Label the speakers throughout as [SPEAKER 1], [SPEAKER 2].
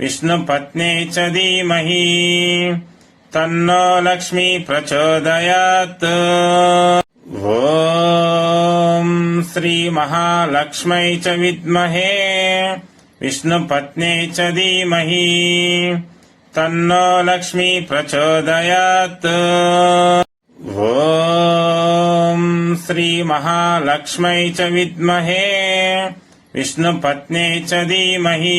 [SPEAKER 1] विष्णुपत्ने च धीमहि तन्नो लक्ष्मी प्रचोदयात् ॐ श्रीमहालक्ष्मै च विद्महे विष्णुपत्ने च धीमहि तन्नो लक्ष्मी प्रचोदयात् ॐ श्रीमहालक्ष्मै च विद्महे विष्णुपत्ने च धीमहि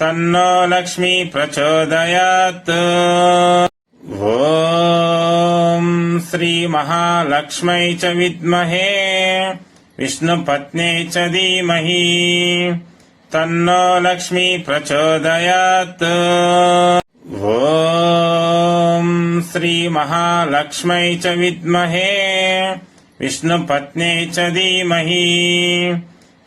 [SPEAKER 1] तन्नो लक्ष्मी प्रचोदयात् ॐ श्रीमहालक्ष्मै च विद्महे विष्णुपत्ने च धीमहि तन्नो लक्ष्मी प्रचोदयात् ॐ श्रीमहालक्ष्मै च विद्महे विष्णुपत्ने च धीमहि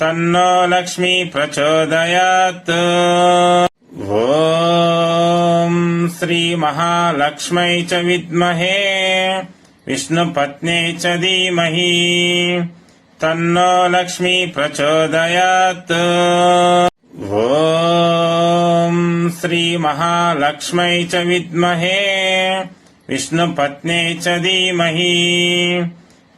[SPEAKER 1] तन्नो लक्ष्मी प्रचोदयात् ॐ श्रीमहालक्ष्मै च विद्महे विष्णुपत्ने च धीमहि तन्नो लक्ष्मी प्रचोदयात् ॐ श्रीमहालक्ष्मै च विद्महे विष्णुपत्ने च धीमहि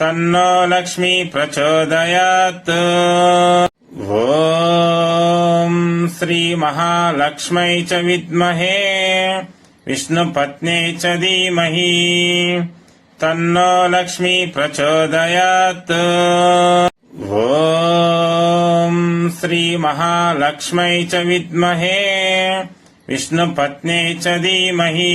[SPEAKER 1] तन्नो लक्ष्मी प्रचोदयात्। ॐ श्रीमहालक्ष्मै च विद्महे विष्णुपत्ने च धीमहि तन्नो लक्ष्मी प्रचोदयात्। ॐ श्रीमहालक्ष्मै च विद्महे विष्णुपत्ने च धीमहि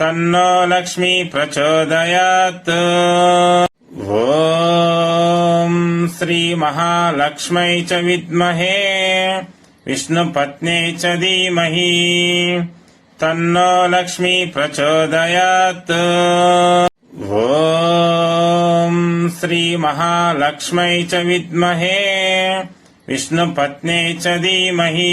[SPEAKER 1] तन्नो लक्ष्मी प्रचोदयात् ॐ श्रीमहालक्ष्मै च विद्महे विष्णुपत्ने च धीमहि तन्नो लक्ष्मी प्रचोदयात् ॐ श्रीमहालक्ष्मै च विद्महे विष्णुपत्ने च धीमहि